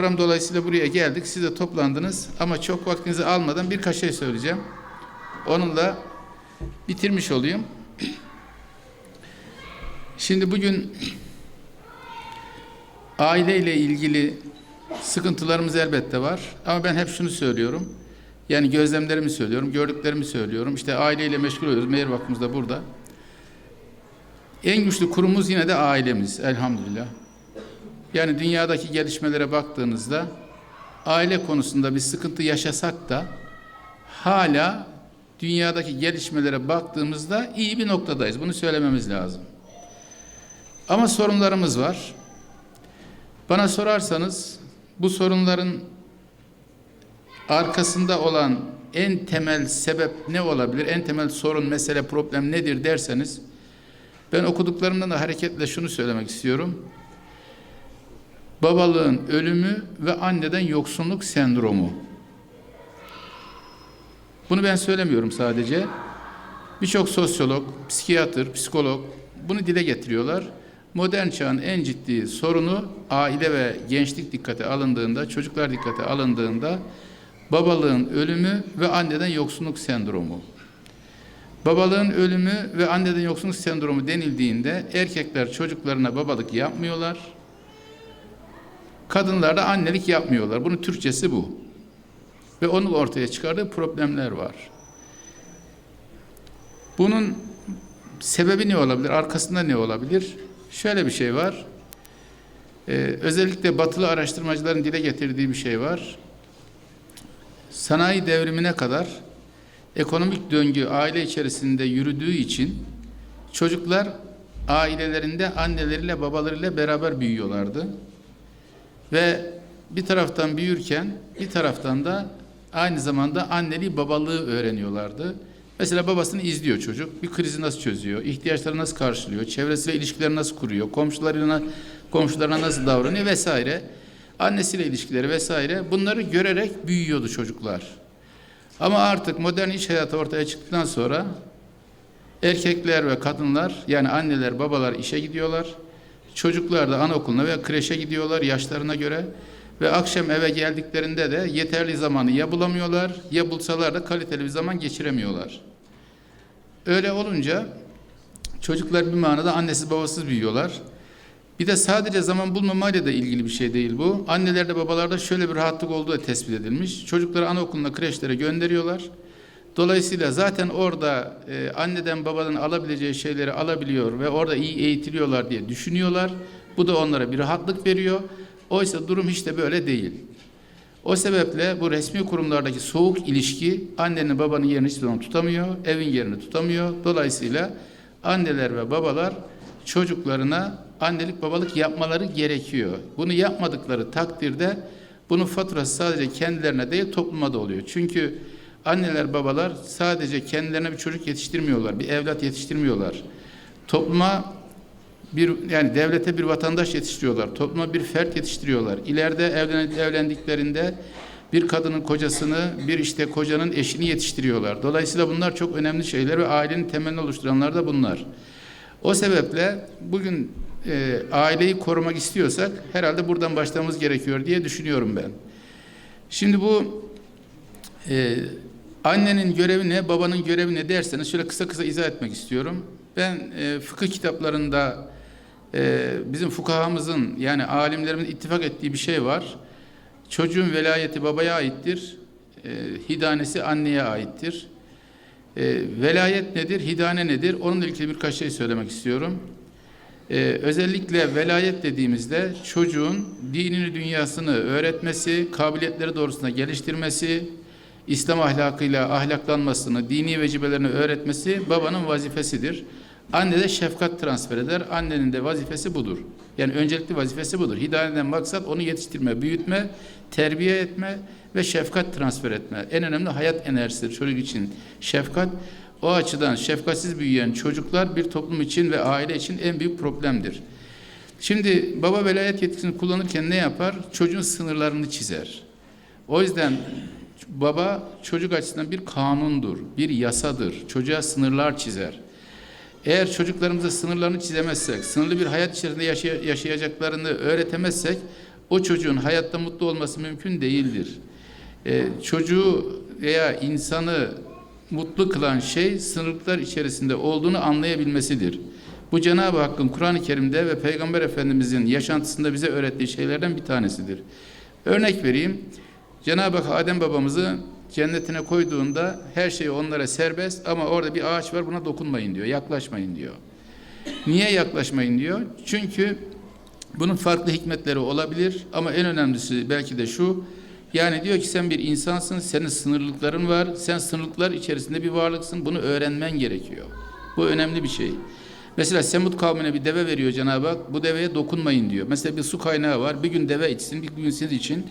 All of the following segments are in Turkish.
Program dolayısıyla buraya geldik. Siz de toplandınız ama çok vaktinizi almadan birkaç şey söyleyeceğim. Onunla bitirmiş olayım. Şimdi bugün aileyle ilgili sıkıntılarımız elbette var. Ama ben hep şunu söylüyorum. Yani gözlemlerimi söylüyorum, gördüklerimi söylüyorum. İşte aileyle meşgul oluyoruz. Meğer Vakfımız da burada. En güçlü kurumumuz yine de ailemiz elhamdülillah. Yani dünyadaki gelişmelere baktığınızda aile konusunda bir sıkıntı yaşasak da hala dünyadaki gelişmelere baktığımızda iyi bir noktadayız. Bunu söylememiz lazım. Ama sorunlarımız var. Bana sorarsanız bu sorunların arkasında olan en temel sebep ne olabilir? En temel sorun, mesele, problem nedir derseniz ben okuduklarımdan da hareketle şunu söylemek istiyorum babalığın ölümü ve anneden yoksunluk sendromu. Bunu ben söylemiyorum sadece. Birçok sosyolog, psikiyatr, psikolog bunu dile getiriyorlar. Modern çağın en ciddi sorunu aile ve gençlik dikkate alındığında, çocuklar dikkate alındığında babalığın ölümü ve anneden yoksunluk sendromu. Babalığın ölümü ve anneden yoksunluk sendromu denildiğinde erkekler çocuklarına babalık yapmıyorlar. Kadınlar da annelik yapmıyorlar. Bunun Türkçesi bu. Ve onun ortaya çıkardığı problemler var. Bunun sebebi ne olabilir? Arkasında ne olabilir? Şöyle bir şey var. Ee, özellikle batılı araştırmacıların dile getirdiği bir şey var. Sanayi devrimine kadar ekonomik döngü aile içerisinde yürüdüğü için çocuklar ailelerinde anneleriyle babalarıyla beraber büyüyorlardı. Ve bir taraftan büyürken bir taraftan da aynı zamanda anneliği babalığı öğreniyorlardı. Mesela babasını izliyor çocuk. Bir krizi nasıl çözüyor, ihtiyaçları nasıl karşılıyor, çevresiyle ilişkileri nasıl kuruyor, komşularına komşularına nasıl davranıyor vesaire. Annesiyle ilişkileri vesaire bunları görerek büyüyordu çocuklar. Ama artık modern iş hayatı ortaya çıktıktan sonra erkekler ve kadınlar yani anneler babalar işe gidiyorlar. Çocuklar da anaokuluna veya kreşe gidiyorlar yaşlarına göre ve akşam eve geldiklerinde de yeterli zamanı ya bulamıyorlar ya bulsalar da kaliteli bir zaman geçiremiyorlar. Öyle olunca çocuklar bir manada annesiz babasız büyüyorlar. Bir de sadece zaman bulmamayla da ilgili bir şey değil bu. Annelerde babalarda şöyle bir rahatlık olduğu da tespit edilmiş. Çocukları anaokuluna, kreşlere gönderiyorlar. Dolayısıyla zaten orada e, anneden babadan alabileceği şeyleri alabiliyor ve orada iyi eğitiliyorlar diye düşünüyorlar. Bu da onlara bir rahatlık veriyor. Oysa durum hiç de böyle değil. O sebeple bu resmi kurumlardaki soğuk ilişki annenin babanın yerini hiçbir zaman tutamıyor, evin yerini tutamıyor. Dolayısıyla anneler ve babalar çocuklarına annelik babalık yapmaları gerekiyor. Bunu yapmadıkları takdirde bunun faturası sadece kendilerine değil topluma da oluyor. Çünkü anneler babalar sadece kendilerine bir çocuk yetiştirmiyorlar, bir evlat yetiştirmiyorlar. Topluma bir yani devlete bir vatandaş yetiştiriyorlar, topluma bir fert yetiştiriyorlar. İleride evlen, evlendiklerinde bir kadının kocasını, bir işte kocanın eşini yetiştiriyorlar. Dolayısıyla bunlar çok önemli şeyler ve ailenin temelini oluşturanlar da bunlar. O sebeple bugün e, aileyi korumak istiyorsak herhalde buradan başlamamız gerekiyor diye düşünüyorum ben. Şimdi bu e, annenin görevi ne, babanın görevi ne derseniz şöyle kısa kısa izah etmek istiyorum. Ben e, fıkıh kitaplarında e, bizim fukahamızın yani alimlerimizin ittifak ettiği bir şey var. Çocuğun velayeti babaya aittir, e, hidanesi anneye aittir. E, velayet nedir, hidane nedir? Onunla ilgili birkaç şey söylemek istiyorum. E, özellikle velayet dediğimizde çocuğun dinini, dünyasını öğretmesi, kabiliyetleri doğrusunda geliştirmesi, İslam ahlakıyla ahlaklanmasını, dini vecibelerini öğretmesi babanın vazifesidir. Anne de şefkat transfer eder. Annenin de vazifesi budur. Yani öncelikli vazifesi budur. Hidayeten maksat onu yetiştirme, büyütme, terbiye etme ve şefkat transfer etme. En önemli hayat enerjisidir çocuk için. Şefkat o açıdan şefkatsiz büyüyen çocuklar bir toplum için ve aile için en büyük problemdir. Şimdi baba velayet yetkisini kullanırken ne yapar? Çocuğun sınırlarını çizer. O yüzden baba çocuk açısından bir kanundur, bir yasadır. Çocuğa sınırlar çizer. Eğer çocuklarımıza sınırlarını çizemezsek, sınırlı bir hayat içerisinde yaşay- yaşayacaklarını öğretemezsek o çocuğun hayatta mutlu olması mümkün değildir. Ee, çocuğu veya insanı mutlu kılan şey sınırlıklar içerisinde olduğunu anlayabilmesidir. Bu Cenab-ı Hakk'ın Kur'an-ı Kerim'de ve Peygamber Efendimizin yaşantısında bize öğrettiği şeylerden bir tanesidir. Örnek vereyim. Cenab-ı Hak Adem babamızı cennetine koyduğunda her şey onlara serbest ama orada bir ağaç var buna dokunmayın diyor, yaklaşmayın diyor. Niye yaklaşmayın diyor? Çünkü bunun farklı hikmetleri olabilir ama en önemlisi belki de şu. Yani diyor ki sen bir insansın, senin sınırlıkların var, sen sınırlıklar içerisinde bir varlıksın, bunu öğrenmen gerekiyor. Bu önemli bir şey. Mesela Semut kavmine bir deve veriyor Cenab-ı Hak, bu deveye dokunmayın diyor. Mesela bir su kaynağı var, bir gün deve içsin, bir gün siz için.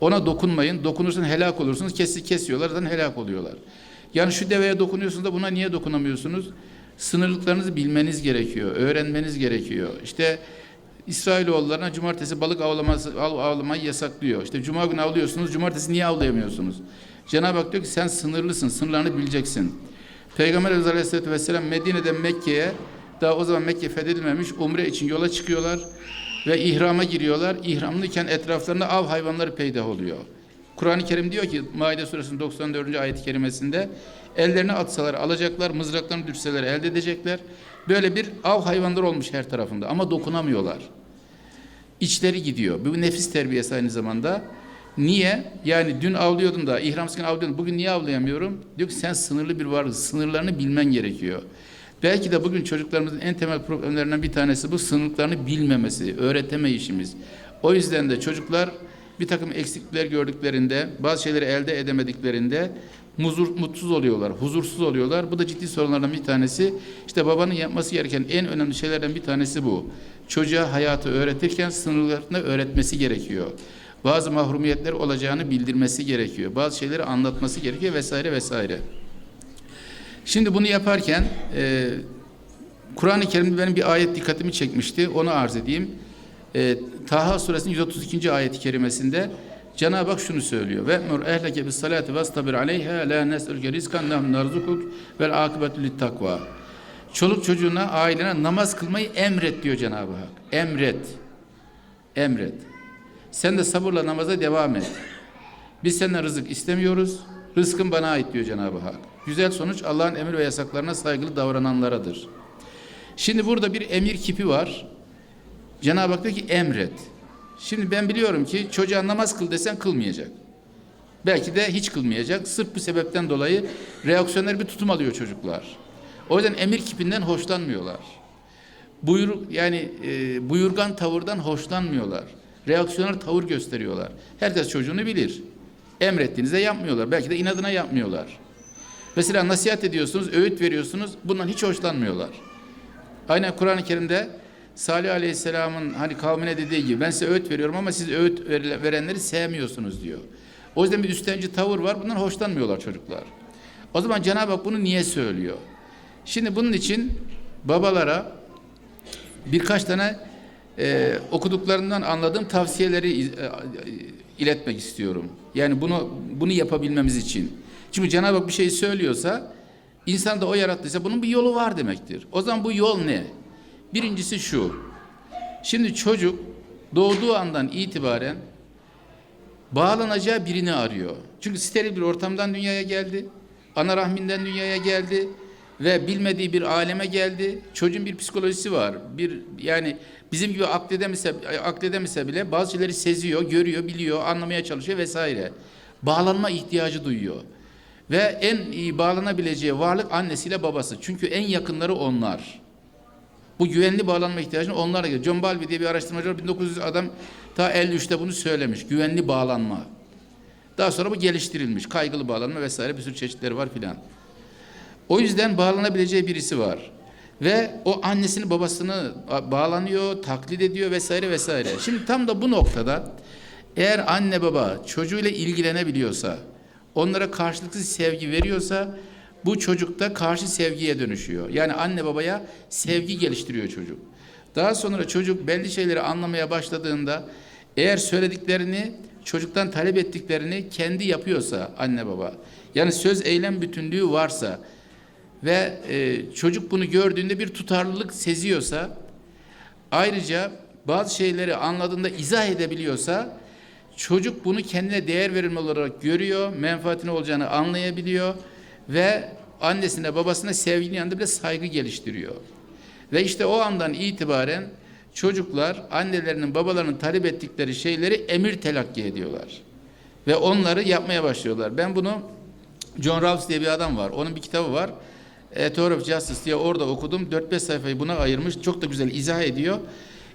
Ona dokunmayın, dokunursan helak olursunuz, kesi kesiyorlar, zaten helak oluyorlar. Yani şu deveye dokunuyorsunuz da buna niye dokunamıyorsunuz? Sınırlıklarınızı bilmeniz gerekiyor, öğrenmeniz gerekiyor. İşte İsrailoğullarına cumartesi balık avlaması, av, avlamayı yasaklıyor. İşte cuma günü avlıyorsunuz, cumartesi niye avlayamıyorsunuz? Cenab-ı Hak diyor ki sen sınırlısın, sınırlarını bileceksin. Peygamber Aleyhisselatü Vesselam Medine'den Mekke'ye, daha o zaman Mekke fethedilmemiş, umre için yola çıkıyorlar ve ihrama giriyorlar. İhramlıyken etraflarında av hayvanları peydah oluyor. Kur'an-ı Kerim diyor ki Maide suresinin 94. ayet-i kerimesinde ellerine atsalar alacaklar, mızraklarını düşseler elde edecekler. Böyle bir av hayvanları olmuş her tarafında ama dokunamıyorlar. İçleri gidiyor. Bu nefis terbiyesi aynı zamanda. Niye? Yani dün avlıyordum da ihramsızken avlıyordum. Bugün niye avlayamıyorum? Diyor ki sen sınırlı bir varlık. Sınırlarını bilmen gerekiyor. Belki de bugün çocuklarımızın en temel problemlerinden bir tanesi bu sınırlarını bilmemesi, öğretemeyişimiz. O yüzden de çocuklar bir takım eksiklikler gördüklerinde, bazı şeyleri elde edemediklerinde muzur, mutsuz oluyorlar, huzursuz oluyorlar. Bu da ciddi sorunlardan bir tanesi. İşte babanın yapması gereken en önemli şeylerden bir tanesi bu. Çocuğa hayatı öğretirken sınırlarını öğretmesi gerekiyor. Bazı mahrumiyetler olacağını bildirmesi gerekiyor. Bazı şeyleri anlatması gerekiyor vesaire vesaire. Şimdi bunu yaparken e, Kur'an-ı Kerim'de benim bir ayet dikkatimi çekmişti. Onu arz edeyim. E, Taha suresinin 132. ayet-i kerimesinde Cenab-ı Hak şunu söylüyor. Ve mur ehleke bis salati vestabir aleyha la nes'elke rizkan nahnu narzukuk vel akibetu lit takva. Çoluk çocuğuna, ailene namaz kılmayı emret diyor Cenab-ı Hak. Emret. Emret. Sen de sabırla namaza devam et. Biz senden rızık istemiyoruz. Rızkın bana ait diyor Cenab-ı Hak. Güzel sonuç Allah'ın emir ve yasaklarına saygılı davrananlaradır. Şimdi burada bir emir kipi var. Cenab-ı Hak diyor ki emret. Şimdi ben biliyorum ki çocuğa namaz kıl desen kılmayacak. Belki de hiç kılmayacak. Sırf bu sebepten dolayı reaksiyonel bir tutum alıyor çocuklar. O yüzden emir kipinden hoşlanmıyorlar. Buyur, yani e, buyurgan tavırdan hoşlanmıyorlar. Reaksiyonel tavır gösteriyorlar. Herkes çocuğunu bilir. Emrettiğinizde yapmıyorlar. Belki de inadına yapmıyorlar. Mesela nasihat ediyorsunuz, öğüt veriyorsunuz. Bundan hiç hoşlanmıyorlar. Aynen Kur'an-ı Kerim'de Salih Aleyhisselam'ın hani kavmine dediği gibi ben size öğüt veriyorum ama siz öğüt verenleri sevmiyorsunuz diyor. O yüzden bir üstenci tavır var. Bundan hoşlanmıyorlar çocuklar. O zaman Cenab-ı Hak bunu niye söylüyor? Şimdi bunun için babalara birkaç tane e, okuduklarından anladığım tavsiyeleri e, iletmek istiyorum. Yani bunu bunu yapabilmemiz için. Çünkü Cenab-ı Hak bir şey söylüyorsa insan da o yarattıysa bunun bir yolu var demektir. O zaman bu yol ne? Birincisi şu. Şimdi çocuk doğduğu andan itibaren bağlanacağı birini arıyor. Çünkü steril bir ortamdan dünyaya geldi. Ana rahminden dünyaya geldi ve bilmediği bir aleme geldi. Çocuğun bir psikolojisi var. Bir yani bizim gibi akledemese, akledemese bile bazı şeyleri seziyor, görüyor, biliyor, anlamaya çalışıyor vesaire. Bağlanma ihtiyacı duyuyor. Ve en iyi bağlanabileceği varlık annesiyle babası. Çünkü en yakınları onlar. Bu güvenli bağlanma ihtiyacını onlara geliyor. John Balby diye bir araştırmacı var. 1900 adam ta 53'te bunu söylemiş. Güvenli bağlanma. Daha sonra bu geliştirilmiş. Kaygılı bağlanma vesaire bir sürü çeşitleri var filan. O yüzden bağlanabileceği birisi var. Ve o annesini babasını bağlanıyor, taklit ediyor vesaire vesaire. Şimdi tam da bu noktada eğer anne baba çocuğuyla ilgilenebiliyorsa, onlara karşılıksız sevgi veriyorsa bu çocukta karşı sevgiye dönüşüyor. Yani anne babaya sevgi geliştiriyor çocuk. Daha sonra çocuk belli şeyleri anlamaya başladığında eğer söylediklerini çocuktan talep ettiklerini kendi yapıyorsa anne baba yani söz eylem bütünlüğü varsa ve e, çocuk bunu gördüğünde bir tutarlılık seziyorsa ayrıca bazı şeyleri anladığında izah edebiliyorsa çocuk bunu kendine değer verilme olarak görüyor, menfaatine olacağını anlayabiliyor ve annesine babasına sevginin yanında bile saygı geliştiriyor. Ve işte o andan itibaren çocuklar annelerinin babalarının talep ettikleri şeyleri emir telakki ediyorlar. Ve onları yapmaya başlıyorlar. Ben bunu John Rawls diye bir adam var. Onun bir kitabı var. A Tour of Justice diye orada okudum. 4-5 sayfayı buna ayırmış. Çok da güzel izah ediyor.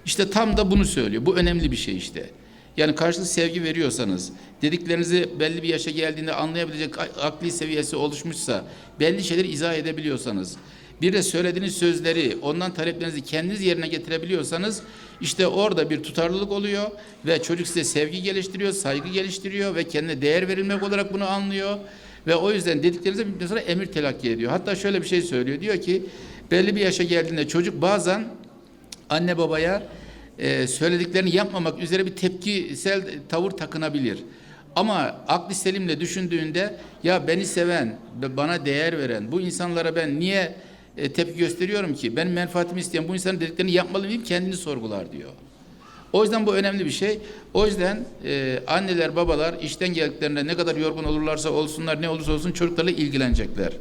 İşte tam da bunu söylüyor. Bu önemli bir şey işte. Yani karşılıklı sevgi veriyorsanız, dediklerinizi belli bir yaşa geldiğinde anlayabilecek akli seviyesi oluşmuşsa, belli şeyleri izah edebiliyorsanız, bir de söylediğiniz sözleri, ondan taleplerinizi kendiniz yerine getirebiliyorsanız, işte orada bir tutarlılık oluyor ve çocuk size sevgi geliştiriyor, saygı geliştiriyor ve kendine değer verilmek olarak bunu anlıyor. Ve o yüzden dediklerinize bir sonra emir telakki ediyor. Hatta şöyle bir şey söylüyor. Diyor ki belli bir yaşa geldiğinde çocuk bazen anne babaya e, söylediklerini yapmamak üzere bir tepkisel tavır takınabilir. Ama aklı selimle düşündüğünde ya beni seven, ve bana değer veren bu insanlara ben niye e, tepki gösteriyorum ki? Benim menfaatimi isteyen bu insanın dediklerini yapmalı mıyım? Kendini sorgular diyor. O yüzden bu önemli bir şey. O yüzden e, anneler, babalar işten geldiklerinde ne kadar yorgun olurlarsa olsunlar, ne olursa olsun çocuklarla ilgilenecekler.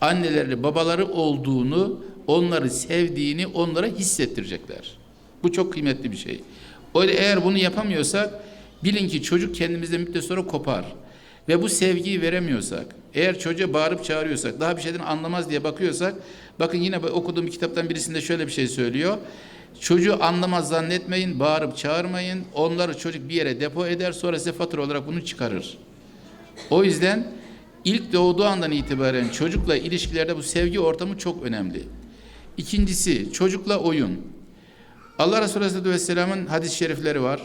Anneleri, babaları olduğunu, onları sevdiğini onlara hissettirecekler. Bu çok kıymetli bir şey. Yüzden eğer bunu yapamıyorsak bilin ki çocuk kendimizde müddet sonra kopar. Ve bu sevgiyi veremiyorsak, eğer çocuğa bağırıp çağırıyorsak, daha bir şeyden anlamaz diye bakıyorsak, bakın yine okuduğum bir kitaptan birisinde şöyle bir şey söylüyor. Çocuğu anlamaz zannetmeyin, bağırıp çağırmayın. Onları çocuk bir yere depo eder, sonra size fatura olarak bunu çıkarır. O yüzden ilk doğduğu andan itibaren çocukla ilişkilerde bu sevgi ortamı çok önemli. İkincisi çocukla oyun. Allah Resulü Aleyhisselatü Vesselam'ın hadis-i şerifleri var.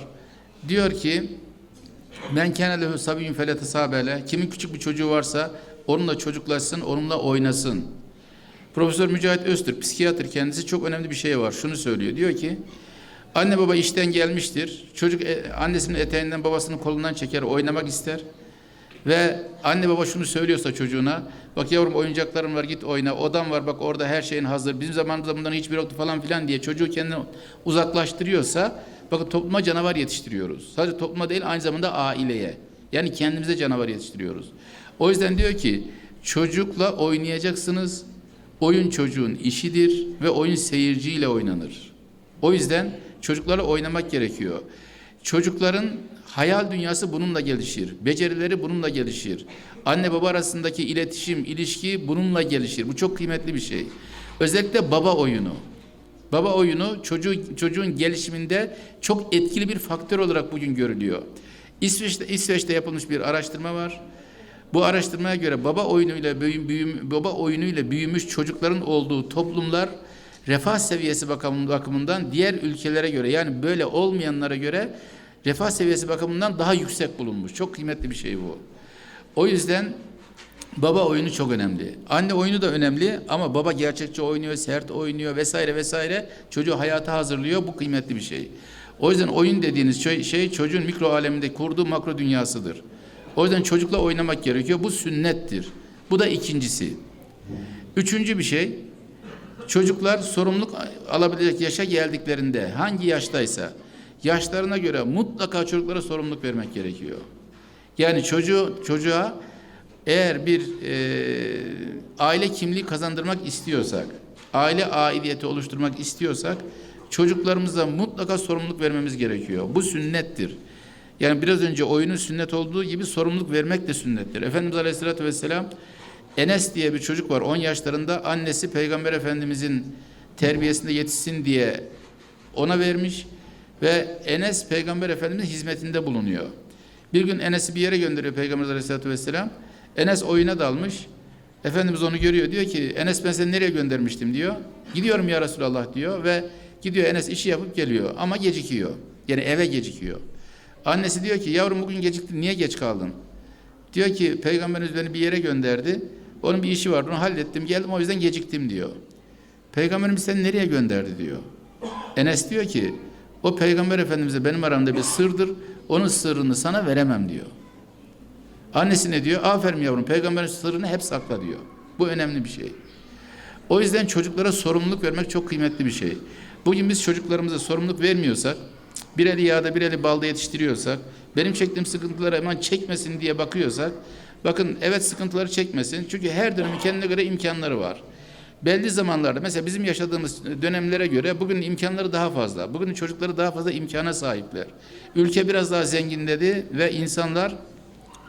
Diyor ki Men kâne lehu sabiyyun feletesâbele Kimin küçük bir çocuğu varsa onunla çocuklaşsın, onunla oynasın. Profesör Mücahit Öztürk, psikiyatr kendisi çok önemli bir şey var. Şunu söylüyor. Diyor ki anne baba işten gelmiştir. Çocuk e, annesinin eteğinden babasının kolundan çeker, oynamak ister. Ve anne baba şunu söylüyorsa çocuğuna bak yavrum oyuncaklarım var git oyna odam var bak orada her şeyin hazır bizim zamanımızda bundan hiçbir yoktu falan filan diye çocuğu kendini uzaklaştırıyorsa bakın topluma canavar yetiştiriyoruz. Sadece topluma değil aynı zamanda aileye yani kendimize canavar yetiştiriyoruz. O yüzden diyor ki çocukla oynayacaksınız oyun çocuğun işidir ve oyun seyirciyle oynanır. O yüzden çocuklarla oynamak gerekiyor. Çocukların hayal dünyası bununla gelişir. Becerileri bununla gelişir. Anne baba arasındaki iletişim, ilişki bununla gelişir. Bu çok kıymetli bir şey. Özellikle baba oyunu. Baba oyunu çocuğu, çocuğun gelişiminde çok etkili bir faktör olarak bugün görülüyor. İsveç'te, İsveç'te yapılmış bir araştırma var. Bu araştırmaya göre baba oyunuyla büyüm, büyüm, baba oyunuyla büyümüş çocukların olduğu toplumlar refah seviyesi bakım- bakımından diğer ülkelere göre yani böyle olmayanlara göre refah seviyesi bakımından daha yüksek bulunmuş. Çok kıymetli bir şey bu. O yüzden baba oyunu çok önemli. Anne oyunu da önemli ama baba gerçekçi oynuyor, sert oynuyor vesaire vesaire. Çocuğu hayata hazırlıyor. Bu kıymetli bir şey. O yüzden oyun dediğiniz şey, şey çocuğun mikro aleminde kurduğu makro dünyasıdır. O yüzden çocukla oynamak gerekiyor. Bu sünnettir. Bu da ikincisi. Üçüncü bir şey, çocuklar sorumluluk alabilecek yaşa geldiklerinde hangi yaştaysa yaşlarına göre mutlaka çocuklara sorumluluk vermek gerekiyor. Yani çocuğu çocuğa eğer bir e, aile kimliği kazandırmak istiyorsak, aile aidiyeti oluşturmak istiyorsak çocuklarımıza mutlaka sorumluluk vermemiz gerekiyor. Bu sünnettir. Yani biraz önce oyunun sünnet olduğu gibi sorumluluk vermek de sünnettir. Efendimiz Aleyhisselatü Vesselam Enes diye bir çocuk var 10 yaşlarında annesi Peygamber Efendimizin terbiyesinde yetişsin diye ona vermiş ve Enes Peygamber Efendimizin hizmetinde bulunuyor. Bir gün Enes'i bir yere gönderiyor Peygamber Aleyhisselatü Vesselam. Enes oyuna dalmış. Efendimiz onu görüyor. Diyor ki Enes ben seni nereye göndermiştim diyor. Gidiyorum ya Resulallah diyor ve gidiyor Enes işi yapıp geliyor ama gecikiyor. Yani eve gecikiyor. Annesi diyor ki yavrum bugün geciktin niye geç kaldın? Diyor ki peygamberimiz beni bir yere gönderdi. Onun bir işi vardı onu hallettim geldim o yüzden geciktim diyor. Peygamberimiz seni nereye gönderdi diyor. Enes diyor ki o peygamber efendimize benim aramda bir sırdır. Onun sırrını sana veremem diyor. Annesi ne diyor? Aferin yavrum peygamberin sırrını hep sakla diyor. Bu önemli bir şey. O yüzden çocuklara sorumluluk vermek çok kıymetli bir şey. Bugün biz çocuklarımıza sorumluluk vermiyorsak bir eli yağda bir eli balda yetiştiriyorsak, benim çektiğim sıkıntıları hemen çekmesin diye bakıyorsak, bakın evet sıkıntıları çekmesin. Çünkü her dönemin kendine göre imkanları var. Belli zamanlarda mesela bizim yaşadığımız dönemlere göre bugün imkanları daha fazla. Bugün çocukları daha fazla imkana sahipler. Ülke biraz daha zenginledi ve insanlar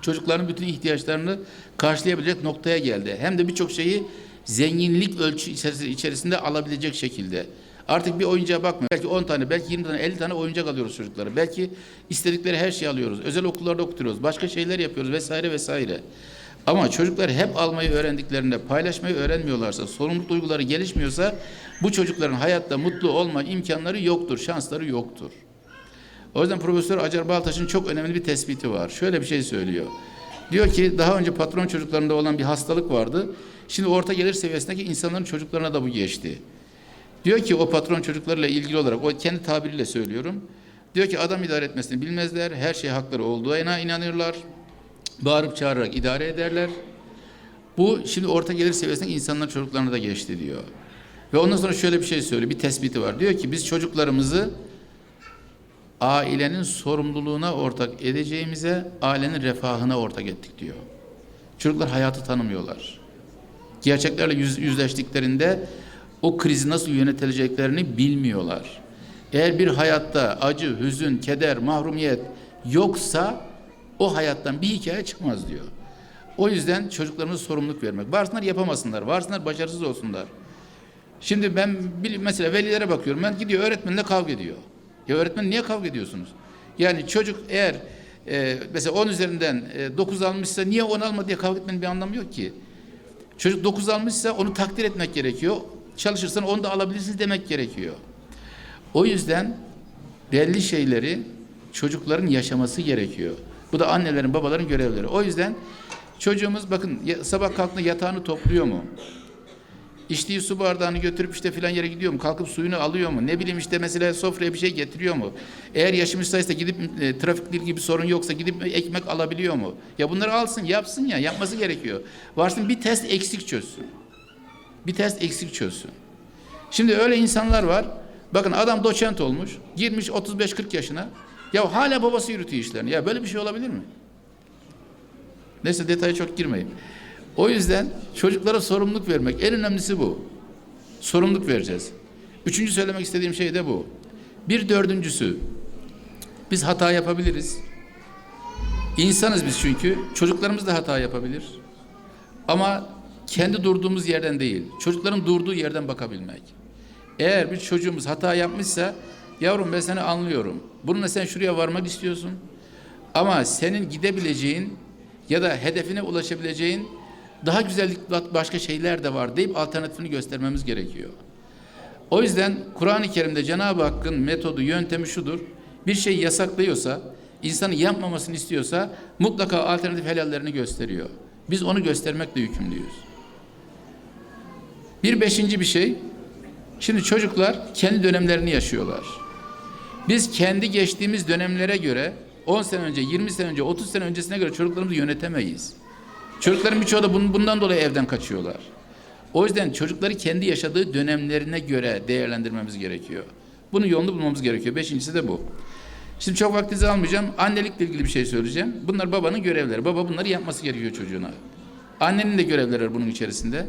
çocukların bütün ihtiyaçlarını karşılayabilecek noktaya geldi. Hem de birçok şeyi zenginlik ölçü içerisi- içerisinde alabilecek şekilde. Artık bir oyuncağa bakmıyor. Belki 10 tane, belki 20 tane, 50 tane oyuncak alıyoruz çocuklara. Belki istedikleri her şeyi alıyoruz. Özel okullarda okutuyoruz. Başka şeyler yapıyoruz vesaire vesaire. Ama çocuklar hep almayı öğrendiklerinde paylaşmayı öğrenmiyorlarsa, sorumluluk duyguları gelişmiyorsa bu çocukların hayatta mutlu olma imkanları yoktur, şansları yoktur. O yüzden Profesör Acar Baltaş'ın çok önemli bir tespiti var. Şöyle bir şey söylüyor. Diyor ki daha önce patron çocuklarında olan bir hastalık vardı. Şimdi orta gelir seviyesindeki insanların çocuklarına da bu geçti. Diyor ki o patron çocuklarıyla ilgili olarak, o kendi tabiriyle söylüyorum. Diyor ki adam idare etmesini bilmezler, her şey hakları olduğuna inanırlar. Bağırıp çağırarak idare ederler. Bu şimdi orta gelir seviyesindeki insanların çocuklarına da geçti diyor. Ve ondan sonra şöyle bir şey söylüyor, bir tespiti var. Diyor ki biz çocuklarımızı ailenin sorumluluğuna ortak edeceğimize ailenin refahına ortak ettik diyor. Çocuklar hayatı tanımıyorlar. Gerçeklerle yüz, yüzleştiklerinde o krizi nasıl yönetileceklerini bilmiyorlar. Eğer bir hayatta acı, hüzün, keder, mahrumiyet yoksa o hayattan bir hikaye çıkmaz diyor. O yüzden çocuklarımıza sorumluluk vermek. Varsınlar yapamasınlar, varsınlar başarısız olsunlar. Şimdi ben mesela velilere bakıyorum. Ben gidiyor öğretmenle kavga ediyor. Ya öğretmen niye kavga ediyorsunuz? Yani çocuk eğer e, mesela 10 üzerinden e, 9 almışsa niye 10 alma diye kavga etmenin bir anlamı yok ki. Çocuk 9 almışsa onu takdir etmek gerekiyor. Çalışırsan onu da alabilirsin demek gerekiyor. O yüzden belli şeyleri çocukların yaşaması gerekiyor. Bu da annelerin, babaların görevleri. O yüzden çocuğumuz bakın sabah kalktığında yatağını topluyor mu? İçtiği su bardağını götürüp işte filan yere gidiyor mu? Kalkıp suyunu alıyor mu? Ne bileyim işte mesela sofraya bir şey getiriyor mu? Eğer yaşamışsa gidip e, trafikle ilgili bir sorun yoksa gidip ekmek alabiliyor mu? Ya bunları alsın, yapsın ya. Yapması gerekiyor. Varsın bir test eksik çözsün. Bir test eksik çözsün. Şimdi öyle insanlar var. Bakın adam doçent olmuş. Girmiş 35-40 yaşına. Ya hala babası yürütüyor işlerini. Ya böyle bir şey olabilir mi? Neyse detaya çok girmeyeyim. O yüzden çocuklara sorumluluk vermek en önemlisi bu. Sorumluluk vereceğiz. Üçüncü söylemek istediğim şey de bu. Bir dördüncüsü biz hata yapabiliriz. İnsanız biz çünkü. Çocuklarımız da hata yapabilir. Ama kendi durduğumuz yerden değil, çocukların durduğu yerden bakabilmek. Eğer bir çocuğumuz hata yapmışsa, yavrum ben seni anlıyorum. Bununla sen şuraya varmak istiyorsun. Ama senin gidebileceğin ya da hedefine ulaşabileceğin daha güzellik başka şeyler de var deyip alternatifini göstermemiz gerekiyor. O yüzden Kur'an-ı Kerim'de Cenab-ı Hakk'ın metodu, yöntemi şudur. Bir şey yasaklıyorsa, insanın yapmamasını istiyorsa mutlaka alternatif helallerini gösteriyor. Biz onu göstermekle yükümlüyüz. Bir beşinci bir şey, şimdi çocuklar kendi dönemlerini yaşıyorlar. Biz kendi geçtiğimiz dönemlere göre 10 sene önce, 20 sene önce, 30 sene öncesine göre çocuklarımızı yönetemeyiz. Çocukların birçoğu da bun- bundan dolayı evden kaçıyorlar. O yüzden çocukları kendi yaşadığı dönemlerine göre değerlendirmemiz gerekiyor. Bunun yolunu bulmamız gerekiyor. Beşincisi de bu. Şimdi çok vaktinizi almayacağım. Annelikle ilgili bir şey söyleyeceğim. Bunlar babanın görevleri. Baba bunları yapması gerekiyor çocuğuna. Annenin de görevleri var bunun içerisinde.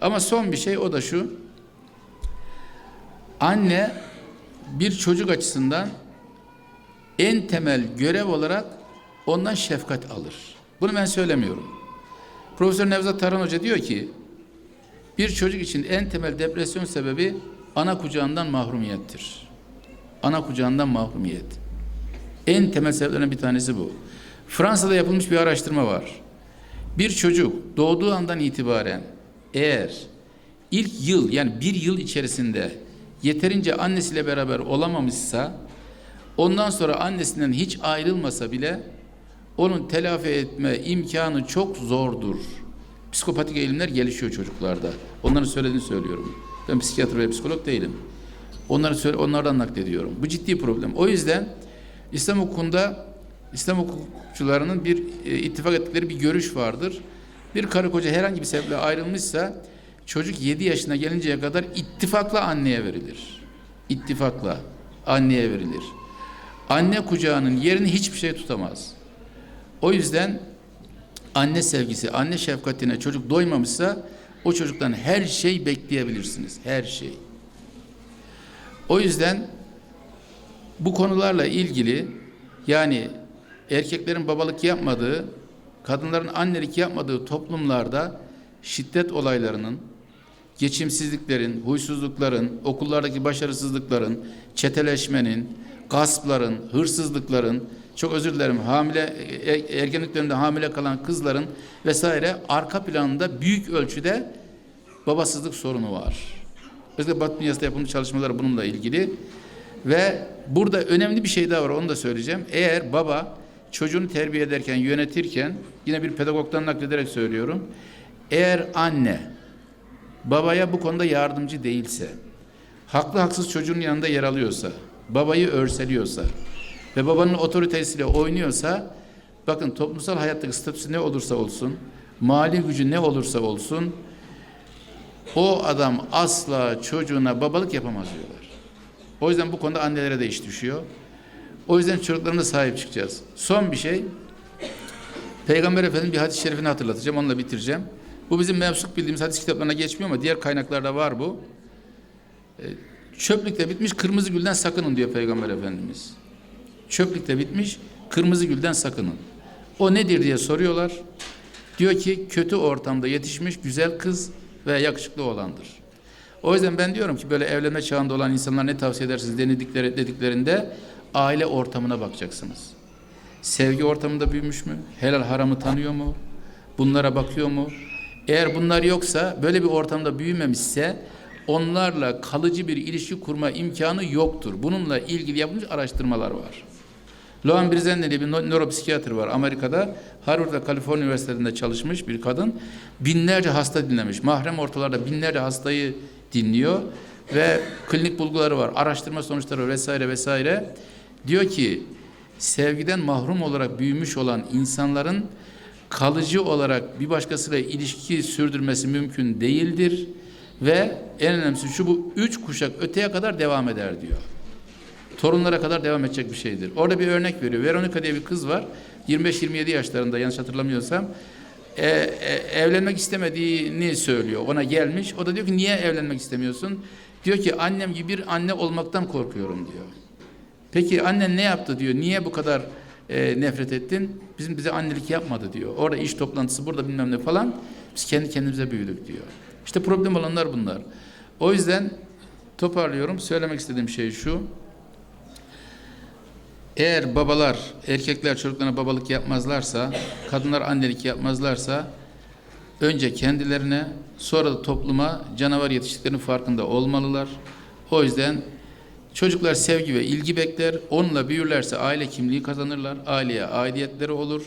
Ama son bir şey o da şu. Anne bir çocuk açısından en temel görev olarak ondan şefkat alır. Bunu ben söylemiyorum. Profesör Nevzat Tarhan Hoca diyor ki bir çocuk için en temel depresyon sebebi ana kucağından mahrumiyettir. Ana kucağından mahrumiyet. En temel sebeplerden bir tanesi bu. Fransa'da yapılmış bir araştırma var. Bir çocuk doğduğu andan itibaren eğer ilk yıl yani bir yıl içerisinde yeterince annesiyle beraber olamamışsa ondan sonra annesinden hiç ayrılmasa bile onun telafi etme imkanı çok zordur. Psikopatik eğilimler gelişiyor çocuklarda. Onların söylediğini söylüyorum. Ben psikiyatr ve psikolog değilim. Onları söyle, onlardan naklediyorum. Bu ciddi problem. O yüzden İslam hukukunda İslam hukukçularının bir e, ittifak ettikleri bir görüş vardır. Bir karı koca herhangi bir sebeple ayrılmışsa çocuk 7 yaşına gelinceye kadar ittifakla anneye verilir. İttifakla anneye verilir. Anne kucağının yerini hiçbir şey tutamaz. O yüzden anne sevgisi, anne şefkatine çocuk doymamışsa o çocuktan her şey bekleyebilirsiniz. Her şey. O yüzden bu konularla ilgili yani erkeklerin babalık yapmadığı, kadınların annelik yapmadığı toplumlarda şiddet olaylarının, geçimsizliklerin, huysuzlukların, okullardaki başarısızlıkların, çeteleşmenin, gaspların, hırsızlıkların, çok özür dilerim hamile e- ergenlik döneminde hamile kalan kızların vesaire arka planında büyük ölçüde babasızlık sorunu var. Özellikle Batı dünyasında yapılmış çalışmalar bununla ilgili. Ve burada önemli bir şey daha var onu da söyleyeceğim. Eğer baba çocuğunu terbiye ederken, yönetirken yine bir pedagogdan naklederek söylüyorum. Eğer anne babaya bu konuda yardımcı değilse, haklı haksız çocuğun yanında yer alıyorsa, babayı örseliyorsa ve babanın otoritesiyle oynuyorsa bakın toplumsal hayattaki statüsü ne olursa olsun, mali gücü ne olursa olsun o adam asla çocuğuna babalık yapamaz diyorlar. O yüzden bu konuda annelere de iş düşüyor. O yüzden çocuklarına sahip çıkacağız. Son bir şey. Peygamber Efendimiz bir hadis-i şerifini hatırlatacağım. Onunla bitireceğim. Bu bizim mensup bildiğimiz hadis kitaplarına geçmiyor ama diğer kaynaklarda var bu. Ee, Çöplükte bitmiş kırmızı gülden sakının diyor Peygamber Efendimiz. Çöplükte bitmiş kırmızı gülden sakının. O nedir diye soruyorlar. Diyor ki kötü ortamda yetişmiş güzel kız ve yakışıklı olandır. O yüzden ben diyorum ki böyle evlenme çağında olan insanlar ne tavsiye edersiniz denedikleri, dediklerinde aile ortamına bakacaksınız. Sevgi ortamında büyümüş mü? Helal haramı tanıyor mu? Bunlara bakıyor mu? Eğer bunlar yoksa böyle bir ortamda büyümemişse onlarla kalıcı bir ilişki kurma imkanı yoktur. Bununla ilgili yapılmış araştırmalar var. Loan Brizen diye bir nö- nöropsikiyatr var Amerika'da. Harvard ve Kaliforniya Üniversitelerinde çalışmış bir kadın. Binlerce hasta dinlemiş. Mahrem ortalarda binlerce hastayı dinliyor ve klinik bulguları var, araştırma sonuçları vesaire vesaire. Diyor ki sevgiden mahrum olarak büyümüş olan insanların kalıcı olarak bir başkasıyla ilişki sürdürmesi mümkün değildir ve en önemlisi şu bu üç kuşak öteye kadar devam eder diyor torunlara kadar devam edecek bir şeydir. Orada bir örnek veriyor. Veronica diye bir kız var. 25-27 yaşlarında yanlış hatırlamıyorsam. E, e, evlenmek istemediğini söylüyor. Ona gelmiş. O da diyor ki niye evlenmek istemiyorsun? Diyor ki annem gibi bir anne olmaktan korkuyorum diyor. Peki annen ne yaptı diyor. Niye bu kadar e, nefret ettin? Bizim bize annelik yapmadı diyor. Orada iş toplantısı burada bilmem ne falan. Biz kendi kendimize büyüdük diyor. İşte problem olanlar bunlar. O yüzden toparlıyorum. Söylemek istediğim şey şu. Eğer babalar, erkekler çocuklarına babalık yapmazlarsa, kadınlar annelik yapmazlarsa önce kendilerine sonra da topluma canavar yetiştiklerinin farkında olmalılar. O yüzden çocuklar sevgi ve ilgi bekler. Onunla büyürlerse aile kimliği kazanırlar. Aileye aidiyetleri olur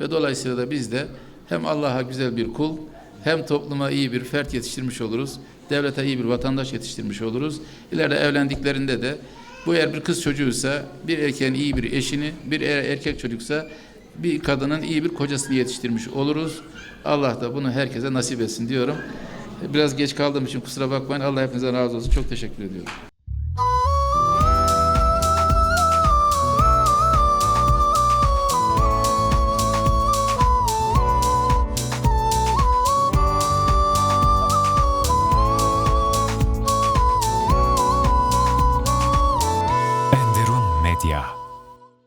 ve dolayısıyla da biz de hem Allah'a güzel bir kul hem topluma iyi bir fert yetiştirmiş oluruz. Devlete iyi bir vatandaş yetiştirmiş oluruz. İleride evlendiklerinde de bu eğer bir kız çocuğuysa bir erkeğin iyi bir eşini, bir er- erkek çocuksa bir kadının iyi bir kocasını yetiştirmiş oluruz. Allah da bunu herkese nasip etsin diyorum. Biraz geç kaldığım için kusura bakmayın. Allah hepinize razı olsun. Çok teşekkür ediyorum.